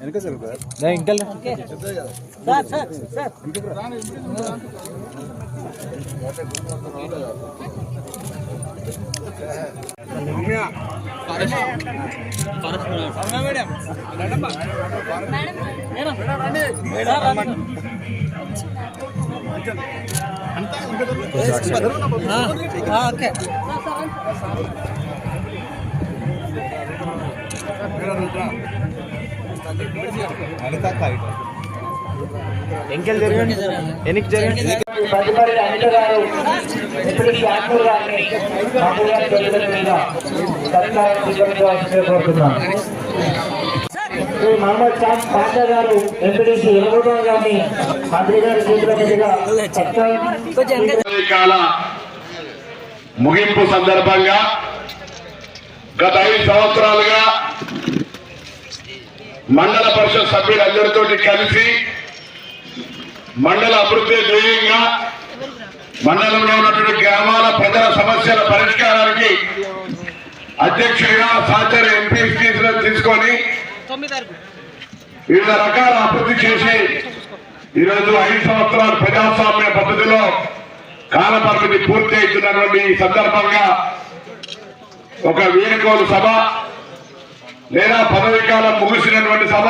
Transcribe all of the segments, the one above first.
వెనక సార్ ఇంకా sir sir okay ఎంకెల్ జరగండి వెనక్కి జరగండి తదుపరి అనిత గారు ఇప్పుడు షాపూర్ గారిని గారి సత్కారం స్వీకరించవలసిందిగా కోరుతున్నాను శ్రీ మహమ్మద్ ఖాన్ పాషా గారు ఎంపీడీసీ ఎలుగుటం గారిని మంత్రి గారి చేతుల మీదుగా సత్కారం కొంచెం వెనక కాల ముగింపు సందర్భంగా గత ఐదు సంవత్సరాలుగా మండల పరిషత్ సభ్యులందరితో కలిసి మండల అభివృద్ధి ధ్యేయంగా మండలంలో ఉన్నటువంటి గ్రామాల ప్రజల సమస్యల పరిష్కారానికి అధ్యక్షుడిగా సహచర ఎంపీ తీసుకొని వివిధ రకాల అభివృద్ధి చేసి ఈరోజు ఐదు సంవత్సరాల ప్రజాస్వామ్య పద్ధతిలో కాల పరిమితి పూర్తి అవుతున్నటువంటి ఈ సందర్భంగా ఒక వేడుకోలు సభ లేదా పదవి కాలం ముగిసినటువంటి సభ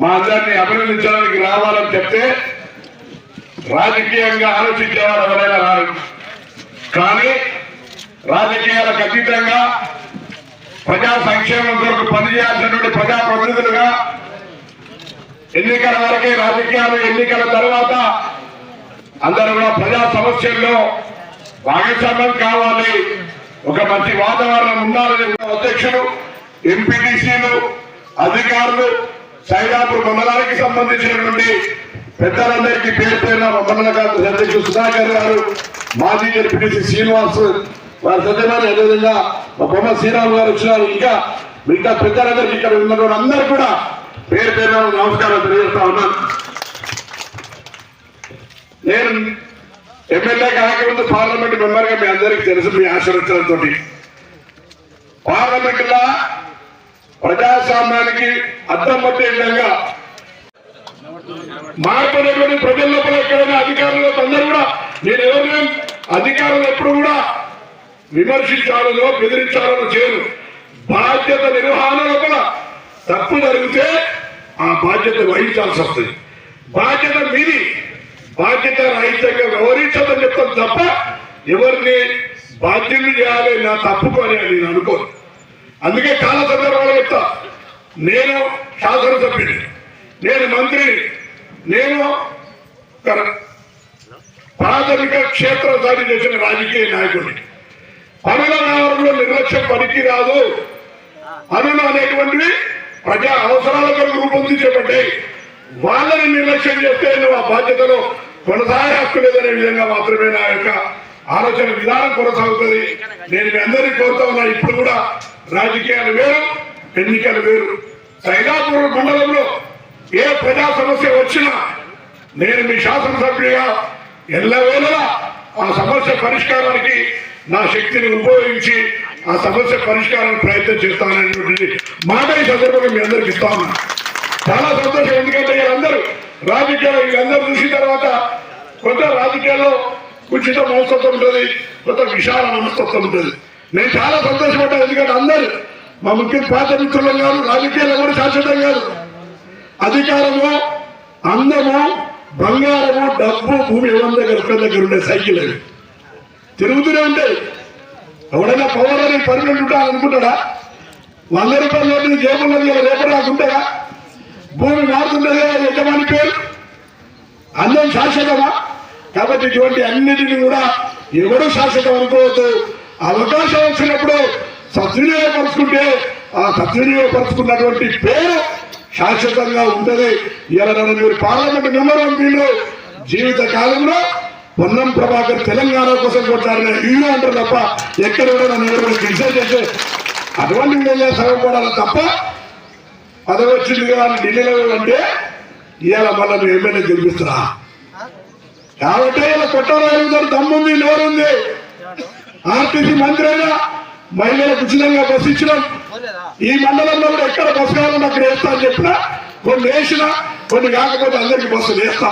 మా అందరినీ అభినందించడానికి రావాలని చెప్తే రాజకీయంగా ఆలోచించేవారు ఎవరైనా రారు. కానీ రాజకీయాలకు అతీతంగా ప్రజా సంక్షేమం కొరకు పనిచేయాల్సినటువంటి ప్రజాప్రతినిధులుగా ఎన్నికల వరకే రాజకీయాలు ఎన్నికల తర్వాత అందరూ కూడా ప్రజా సమస్యల్లో భాగస్వామ్యం కావాలి. ఒక మంచి వాతావరణం ఉండాలని ఉన్న ఎంపీటీసీలు అధికారులు సైదాపూర్ మండలానికి సంబంధించినటువంటి పెద్దలందరికీ పేరు పేరున మండల కాంగ్రెస్ అధ్యక్షులు సుధాకర్ గారు మాజీ ఎంపీటీసీ శ్రీనివాస్ వారి సత్యమైన అదేవిధంగా మా బొమ్మ శ్రీరామ్ గారు వచ్చినారు. ఇంకా మిగతా పెద్దలందరికీ ఇక్కడ ఉన్నటువంటి అందరూ కూడా పేరు పేరున నమస్కారం తెలియజేస్తా ఉన్నాను. నేను ఎమ్మెల్యే కాకముందు పార్లమెంట్ మెంబర్గా మీ అందరికీ తెలుసు మీ ఆశీర్వచనంతో పార్లమెంట్ లా ప్రజాస్వామ్యానికి అర్థం పట్టే విధంగా మార్పు ప్రజల లోపల ఎక్కడైనా అధికారంలో అందరూ కూడా నేను ఎవరిని అధికారులు ఎప్పుడు కూడా విమర్శించాలనో బెదిరించాలనో చేయను. బాధ్యత నిర్వహణ లోపల తప్పు జరిగితే ఆ బాధ్యత వహించాల్సి వస్తుంది. బాధ్యత మీది. బాధ్యత రహితంగా వ్యవహరించదని చెప్తాను తప్ప ఎవరిని బాధ్యులు చేయాలి నా తప్పు అని నేను అనుకోను. అందుకే చాలా సందర్భాలు చెప్తా. నేను శాసనసభ్యుని నేను మంత్రిని నేను ప్రాథమిక క్షేత్ర స్థాయి చేసిన రాజకీయ నాయకుడిని. పనుల వ్యవహారంలో నిర్లక్ష్యం పనికి రాదు పనులు అనేటువంటివి ప్రజా అవసరాల కొరకు రూపొందించబడ్డాయి వాళ్ళని నిర్లక్ష్యం చేస్తే నువ్వు ఆ బాధ్యతలో కొనసాగే హక్కు లేదనే విధంగా మాత్రమే నా యొక్క ఆలోచన విధానం కొనసాగుతుంది. నేను మీ అందరినీ కోరుతా ఉన్నా ఇప్పుడు కూడా రాజకీయాలు వేరు ఎన్నికలు వేరు. సైదాపూర్ మండలంలో ఏ ప్రజా సమస్య వచ్చినా నేను మీ శాసనసభ్యుడిగా ఎల్లవేళలా ఆ సమస్య పరిష్కారానికి నా శక్తిని ఉపయోగించి ఆ సమస్య పరిష్కారానికి ప్రయత్నం చేస్తాననేటువంటి మాట ఈ సందర్భంగా మీ అందరికి ఇస్తా ఉన్నాను చాలా సంతోషం ఎందుకంటే వీళ్ళందరూ రాజకీయాలు వీళ్ళందరూ చూసిన తర్వాత కొంత రాజకీయాల్లో ఉచిత మనస్తత్వం ఉంటుంది కొత్త విశాల మనస్తత్వం ఉంటుంది. నేను చాలా సంతోషపడ్డాను ఎందుకంటే అందరు మా ముఖ్య పాత మిత్రులం కాదు రాజకీయాలు ఎవరు శాశ్వతం కాదు అధికారము అందము బంగారము డబ్బు భూమి ఎవరి దగ్గర ఒక్క దగ్గర ఉండే సైకిల్ అవి. తిరుగుతూనే ఉంటాయి ఎవడైనా పవర్ అని పర్మనెంట్ ఉంటాడనుకుంటాడా వంద రూపాయల నోటిని నీ జేబుల్లో ఇలా రేపటి భూమి మారుతుండేది కదా యజమాని పేరు? అందం శాశ్వతమా? కాబట్టి ఇటువంటి అన్నిటిని కూడా ఎవరు శాశ్వతం అనుకోవద్దు. అవకాశం వచ్చినప్పుడు సద్వినియోగపరుచుకుంటే ఆ సద్వినియోగపరుచుకున్నటువంటి పేరు శాశ్వతంగా ఉంటుంది. ఇలా మీరు పార్లమెంట్ మెంబర్ ఎంపీలు జీవిత కాలంలో పొన్నం ప్రభాకర్ తెలంగాణ కోసం కొట్టారని హీరో అంటారు తప్ప ఎక్కడ కూడా నన్ను డిసైడ్ క్రిటిసైజ్ అటువంటి విధంగా సగపడాలి తప్ప పదవి వచ్చింది కదా ఢిల్లీలో అంటే ఇవాళ మళ్ళీ ఎమ్మెల్యే గెలిపిస్తున్నా కాబట్టి ఇలా కొట్టరాజు దమ్ముంది నోరుంది ఆర్టీసీ మంత్రి అయినా మహిళలకు ఉచితంగా బస్సు ఇచ్చినాం. ఈ మండలంలో కూడా ఎక్కడ బస్సు కావాలన్నా అక్కడ వేస్తా అని చెప్పినా కొన్ని వేసినా కొన్ని కాకపోతే అందరికి బస్సులు వేస్తా.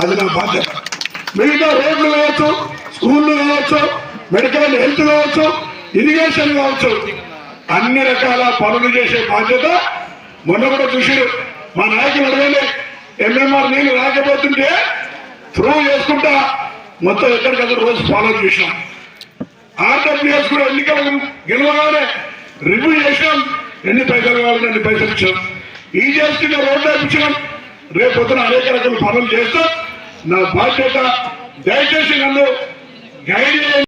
అది నా బాధ్యత. మిగతా రోడ్లు కావచ్చు స్కూళ్ళు కావచ్చు మెడికల్ అండ్ హెల్త్ కావచ్చు ఇరిగేషన్ కావచ్చు అన్ని రకాల పనులు చేసే బాధ్యత మొన్న కూడా చూసి మా నాయకులు అడగండి ఎంఎంఆర్ నేను రాకపోతుంటే ప్రూవ్ చేసుకుంటా మొత్తం ఎక్కడికక్కడ రోజు ఫాలో చేసినాం. ఆర్డబ్ల్యూఎస్ కూడా ఎన్నికలు గెలవగానే రివ్యూ చేసినాం. ఎన్ని పైసలు కావాలని అన్ని పైసలు ఇచ్చాం ఈ చేస్తున్న రోడ్డు ఇచ్చినాం రేపు పొద్దున అనేక రకాల పనులు చేస్తాం. నా బాధ్యత దయచేసి నన్ను గైడ్